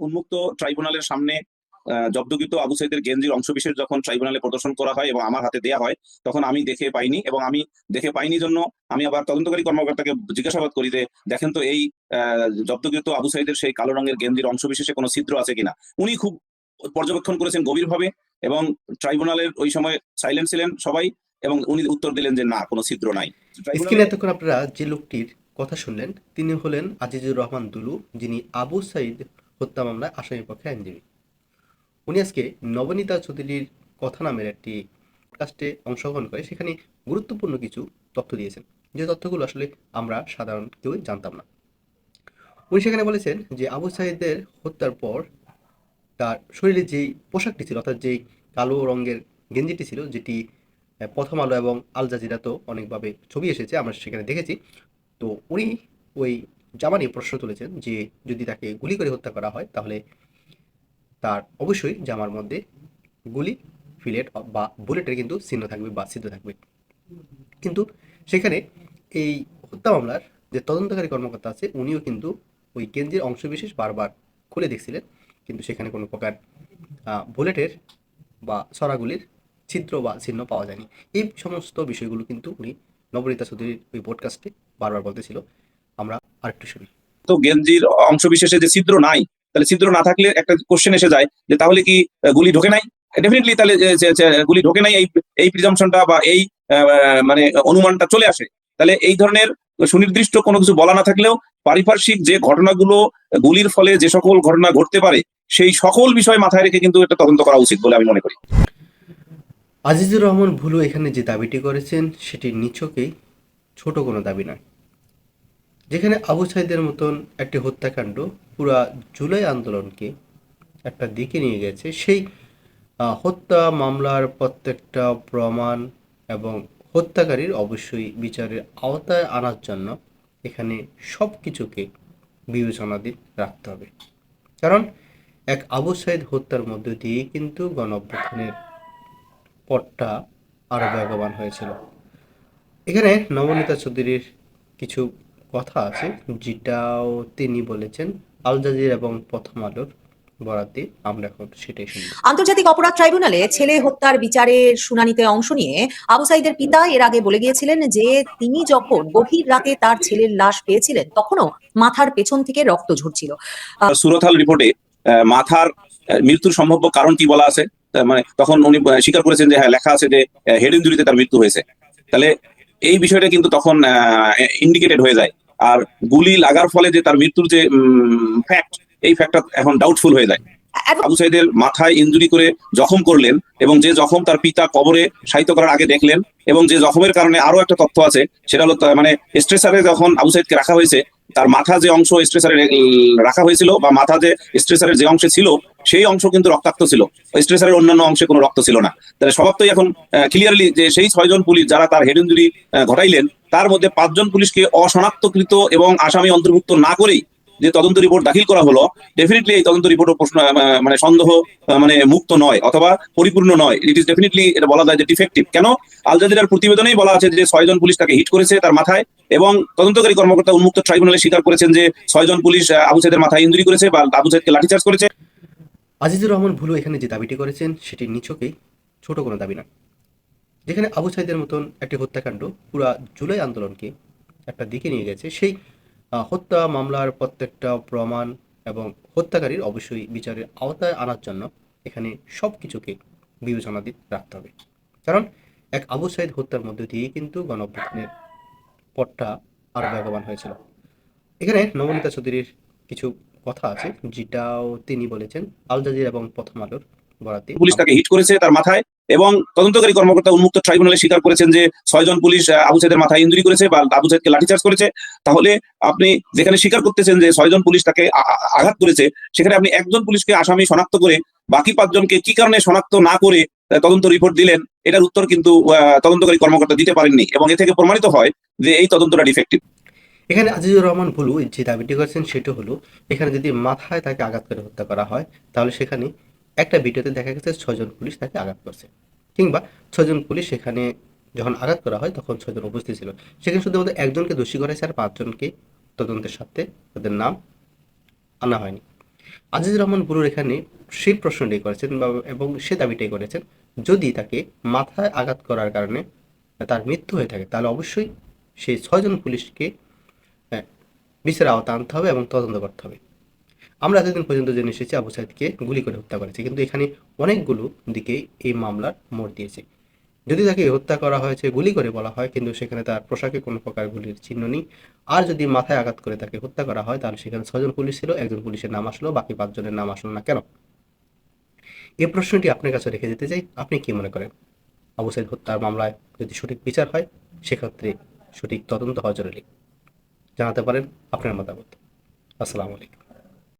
উন্মুক্ত ট্রাইব্যুনালের সামনে আহ, জব্দকৃত আবু সাইদের গেঞ্জির অংশবিশেষ যখন ট্রাইব্যুনালে প্রদর্শন করা হয় এবং আমার হাতে দেয়া হয় তখন আমি দেখে পাইনি এবং আমি দেখে পাইনি জন্য আমি আবার তদন্তকারী কর্মকর্তাকে জিজ্ঞাসাবাদ করি যে দেখেন তো এই জব্দকৃত আবু সাইদের সেই কালো রঙের গেঞ্জির অংশবিশেষে কোনো ছিদ্র আছে কিনা? উনি খুব পর্যবেক্ষণ করেছেন গভীরভাবে এবং ট্রাইব্যুনালের ওই সময় সাইলেন্ট ছিলেন সবাই এবং উনি উত্তর দিলেন যে না কোনো ছিদ্র নাই। স্ক্রিনে এতক্ষণ আপনারা যে লোকটির কথা শুনলেন তিনি হলেন আজিজুর রহমান দুলু যিনি আবু সাইদ হত্যা মামলায় আসামি পক্ষে আইনজীবী। উনি আজকে নবনীতা চৌধুরীর কথা নামের একটি কাস্টে অংশগ্রহণ করে সেখানে গুরুত্বপূর্ণ কিছু তথ্য দিয়েছেন। যে তথ্যগুলো আসলে আমরা সাধারণ কেউই জানতাম না। উনি সেখানে বলেছেন যে আবু সাইদের হত্যার পর তার শরীরে যেই পোশাকটি ছিল, অর্থাৎ যেই কালো রঙের গেঞ্জিটি ছিল, যেটি প্রথম আলো এবং আল জাজিরাতেও অনেকভাবে ছবি এসেছে, আমরা সেখানে দেখেছি। তো উনি ওই জামা নিয়ে প্রশ্ন তুলেছেন যে যদি তাকে গুলি করে হত্যা করা হয়, তাহলে তার অবশ্যই জামার মধ্যে গুলি, ফিলেট বা বুলেটের কিন্তু চিহ্ন থাকবে বা ছিদ্র থাকবে। কিন্তু সেখানে এই হত্যা মামলার যে তদন্তকারী কর্মকর্তা আছে, উনিও কিন্তু ওই কেন্দ্রের অংশবিশেষ বারবার খুলে দেখছিলেন। কিন্তু সেখানে কোনো প্রকার বুলেটের বা সরাগুলির ছিদ্র বা চিহ্ন পাওয়া যায়নি। এই সমস্ত বিষয়গুলো কিন্তু উনি নবনীতা চৌধুরীর ওই পডকাস্টে বারবার বলতেছিল। আরেকটু শুনি তো গেঞ্জির অংশবিশেষে যে ছিদ্র নাই তাহলে ছিদ্র না থাকলে একটা কোশ্চেন এসে যায় যে তাহলে কি গুলি ঢোকে নাই? ডেফিনেটলি তাহলে গুলি ঢোকে নাই এই এই প্রিজামশনটা বা এই আহ, মানে অনুমানটা চলে আসে। তাহলে এই ধরনের সুনির্দিষ্ট কোনো কিছু বলা না থাকলেও পারিপার্শ্বিক যে ঘটনাগুলো গুলির ফলে যে সকল ঘটনা ঘটতে পারে সেই সকল বিষয় মাথায় রেখে কিন্তু এটা তদন্ত করা উচিত বলে আমি মনে করি। আজিজুর রহমান ভুলু এখানে যে দাবিটি করেছেন সেটি নিছকেই ছোট কোনো দাবি নয়। যেখানে আবু সাইদের মতন একটি হত্যাকাণ্ড পুরা জুলাই আন্দোলনকে একটা দিকে নিয়ে গেছে, সেই হত্যা মামলার প্রত্যেকটা প্রমাণ এবং হত্যাকারীর অবশ্যই বিচারের আওতায় আনার জন্য এখানে সব কিছুকে বিবেচনাধীন রাখতে হবে। কারণ এক আবু সাইদ হত্যার মধ্য দিয়ে কিন্তু গণ অভ্যুত্থানের পথটা আরও বেগবান হয়েছিল। এখানে নবনীতা চৌধুরীর কিছু কথা আছে যেটাও তিনি বলেছেন আল জাজির এবং প্রথম আলোর বরাতে আমরা এখন সেটাই শুনব। আন্তর্জাতিক অপরাধ ট্রাইব্যুনালে ছেলে হত্যার বিচারের শুনানিতে অংশ নিয়ে আবু সাইদের পিতা এর আগে বলে গিয়েছিলেন যে তিনি যখন গভীর রাতে তার ছেলের লাশ পেয়েছিলেন তখনও মাথার পেছন থেকে রক্ত ঝরছিল। সুরথাল রিপোর্টে আহ, মাথার মৃত্যুর সম্ভাব্য কারণ কি বলা আছে? মানে তখন উনি স্বীকার করেছেন যে হ্যাঁ লেখা আছে যে হেড ইঞ্জুরিতে তার মৃত্যু হয়েছে। তাহলে এই বিষয়টা কিন্তু তখন ইন্ডিকেটেড হয়ে যায়। আর গুলি লাগার ফলে যে তার মৃত্যুর যে ফ্যাক্ট এই ফ্যাক্টটা এখন ডাউটফুল হয়ে যায়। আবু সাইদের মাথায় ইঞ্জুরি করে জখম করলেন এবং যে জখম তার পিতা কবরে সাহিত্য করার আগে দেখলেন এবং যে জখমের কারণে আরও একটা তথ্য আছে সেটা হলো মানে স্ট্রেসারে যখন আবু সাইদকে রাখা হয়েছে তার মাথা যে অংশ স্ট্রেসারে রাখা হয়েছিল বা মাথা যে স্ট্রেসারের যে অংশে ছিল, সেই অংশ কিন্তু রক্তাক্ত ছিল। স্ট্রেসারের অন্যান্য অংশে কোনো রক্ত ছিল না। তাহলে স্বভাবতই এখন ক্লিয়ারলি যে সেই ছয়জন পুলিশ যারা তার হেড ইঞ্জুরি ঘটাইলেন, তার মধ্যে পাঁচজন পুলিশকে অসনাক্তকৃত এবং আসামি অন্তর্ভুক্ত না করেই যে তদন্ত রিপোর্ট দাখিল করা হলো ডেফিনেটলি এই তদন্ত রিপোর্ট প্রশ্ন মানে সন্দেহ মানে মুক্ত নয়, অথবা পরিপূর্ণ নয়। ইট ইস ডেফিনেটলি এটা বলা যায় যে ডিফেক্টিভ কেন? আল জাজিরার প্রতিবেদনেই বলা আছে যে ছয়জন পুলিশ তাকে হিট করেছে তার মাথায় এবং তদন্তকারী কর্মকর্তা উন্মুক্ত ট্রাইব্যুনালে স্বীকার করেছেন যে ছয়জন পুলিশ আবু সাইদের মাথায় ইঞ্জুরি করেছে বা আবু সাইদকে লাঠিচার্জ করেছে। আজিজুর রহমান ভুলু এখানে যে দাবিটি করেছেন, সেটি নিছকেই ছোট কোনো দাবি না। যেখানে আবু সাইদের মতন একটি হত্যাকাণ্ড পুরা জুলাই আন্দোলনকে একটা দিকে নিয়ে গেছে, সেই হত্যা মামলার প্রত্যেকটা প্রমাণ এবং হত্যাকারীর অবশ্যই বিচারের আওতায় আনার জন্য এখানে সব কিছুকে বিবেচনাধীন রাখতে হবে। কারণ এক আবু সাইদ হত্যার মধ্য দিয়ে কিন্তু গণ অভ্যুত্থানের পথটা আরও বেগবান হয়েছিল। এখানে নবনীতা চৌধুরীর কিছু কথা আছে, যেটাও তিনি বলেছেন, আল জাজির এবং প্রথম আলোর বরাতে। পুলিশ তাকে হিট করেছে তার মাথায়। এবং তদন্তকারী কর্মকর্তা উন্মুক্ত ট্রাইব্যুনালে স্বীকার করেছেন যে ছয়জন পুলিশ আবু সাইদের মাথায় ইঞ্জুরি করেছে বা আবু সাইদকে লাঠিচার্জ করেছে। তাহলে আপনি যেখানে স্বীকার করতেছেন যে ছয়জন পুলিশ তাকে আঘাত করেছে, সেখানে আপনি একজন পুলিশকে আসামি শনাক্ত করে বাকি পাঁচজনকে কি কারণে শনাক্ত না করে তদন্ত রিপোর্ট দিলেন, এটার উত্তর কিন্তু তদন্তকারী কর্মকর্তা দিতে পারেননি এবং এ থেকে প্রমাণিত হয় যে এই তদন্তটা ডিফেক্টিভ এখানে আজিজুর রহমান ভুলু যে দাবিটি করেছেন সেটা হলো, এখানে যদি মাথায় তাকে আঘাত করে হত্যা করা হয়, তাহলে সেখানে একটা ভিডিওতে দেখা গেছে ছয়জন পুলিশ তাকে আঘাত করছে। কিংবা ছয়জন পুলিশ সেখানে যখন আঘাত করা হয় তখন ছয়জন উপস্থিত ছিল। সেখানে শুধুমাত্র একজনকে দোষী করেছে আর পাঁচজনকে তদন্তের সাথে তাদের নাম আনা হয়নি। আজিজুর রহমান বুরুর এখানে সেই প্রশ্নটাই করেছেন এবং সে দাবিটাই করেছেন যদি তাকে মাথায় আঘাত করার কারণে তার মৃত্যু হয়ে থাকে তাহলে অবশ্যই সেই ছয়জন পুলিশকে আহ, বিচারের আওতা আনতে হবে এবং তদন্ত করতে হবে। আমরা এতদিন পর্যন্ত জেনে এসেছি আবু সাইদকে গুলি করে হত্যা করেছে, কিন্তু এখানে অনেকগুলো দিকে এই মামলার মোড় দিয়েছে। যদি তাকে হত্যা করা হয়েছে, গুলি করে বলা হয়, কিন্তু সেখানে তার পোশাকে কোনো প্রকার গুলির চিহ্ন নেই। আর যদি মাথায় আঘাত করে তাকে হত্যা করা হয়, তাহলে সেখানে ছজন পুলিশ ছিল, একজন পুলিশের নাম আসলো, বাকি পাঁচজনের নাম আসলো না কেন? এই প্রশ্নটি আপনার কাছে রেখে যেতে চাই, আপনি কি মনে করেন? আবু সাইদ হত্যার মামলায় যদি সঠিক বিচার হয়, সেক্ষেত্রে সঠিক তদন্ত হওয়া জরুরি। জানাতে পারেন আপনার মতামত। আসসালামু আলাইকুম।